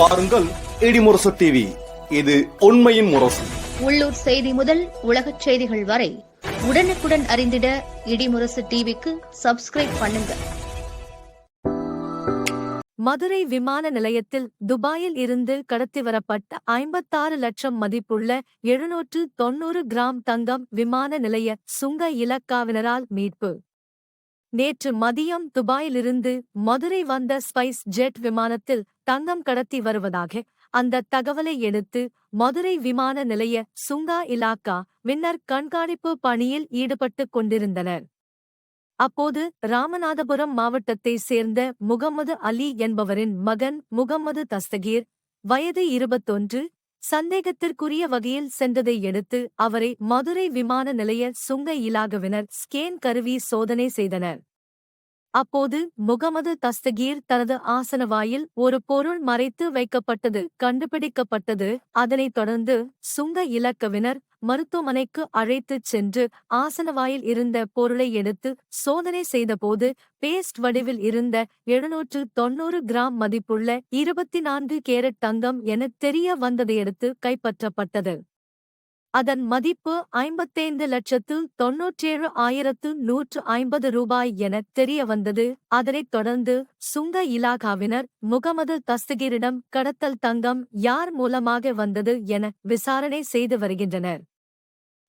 பாருங்கள் இடிமுரசு டிவி இது உண்மையின் முரசு. உள்ளூர் செய்தி முதல் உலகச் செய்திகள் வரை உடனுக்குடன் அறிந்திட இடிமுரசு டிவிக்கு சப்ஸ்கிரைப் பண்ணுங்க. மதுரை விமான நிலையத்தில் துபாயில் இருந்து கடத்தி வரப்பட்ட ஐம்பத்தாறு லட்சம் மதிப்புள்ள எழுநூற்று தொன்னூறு கிராம் தங்கம் விமான நிலைய சுங்க இலக்காவினரால் மீட்பு. நேற்று மதியம் துபாயிலிருந்து மதுரை வந்த ஸ்பைஸ் ஜெட் விமானத்தில் தங்கம் கடத்தி வருவதாக அந்த தகவலை எடுத்து மதுரை விமான நிலைய சுங்கா இலாக்கா வின்னர் கண்காணிப்பு பணியில் ஈடுபட்டுக் கொண்டிருந்தனர். அப்போது ராமநாதபுரம் மாவட்டத்தை சேர்ந்த முகமது அலி என்பவரின் மகன் முகமது தஸ்தகீர் வயது இருபத்தொன்று சந்தேகத்திற்குரிய வகையில் சென்றதை எடுத்து அவரை மதுரை விமான நிலைய சுங்க இலாகவினர் ஸ்கேன் கருவி சோதனை செய்தனர். அப்போது முகமது தஸ்தகீர் தனது ஆசனவாயில் ஒரு பொருள் மறைத்து வைக்கப்பட்டது கண்டுபிடிக்கப்பட்டது. அதனைத் தொடர்ந்து சுங்க இலக்கவினர் மருத்துவமனைக்கு அழைத்துச் சென்று ஆசனவாயில் இருந்த பொருளை எடுத்து சோதனை செய்தபோது பேஸ்ட் வடிவில் இருந்த எழுநூற்று தொன்னூறு கிராம் மதிப்புள்ள இருபத்தி நான்கு கேரட் தங்கம் என தெரிய வந்ததையடுத்து கைப்பற்றப்பட்டது. அதன் மதிப்பு ஐம்பத்தைந்து லட்சத்து தொன்னூற்றேழு ஆயிரத்து நூற்று ஐம்பது ரூபாய் என தெரிய வந்தது அதனைத் தொடர்ந்து சுங்க இலாகாவினர் முகமது தஸ்தகீரிடம் கடத்தல் தங்கம் யார் மூலமாக வந்தது என விசாரணை செய்து வருகின்றனர்.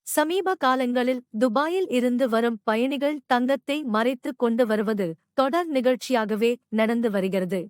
சமீப காலங்களில் துபாயில் இருந்து வரும் பயணிகள் தங்கத்தை மறைத்து கொண்டு வருவது தொடர் நிகழ்ச்சியாகவே நடந்து வருகிறது.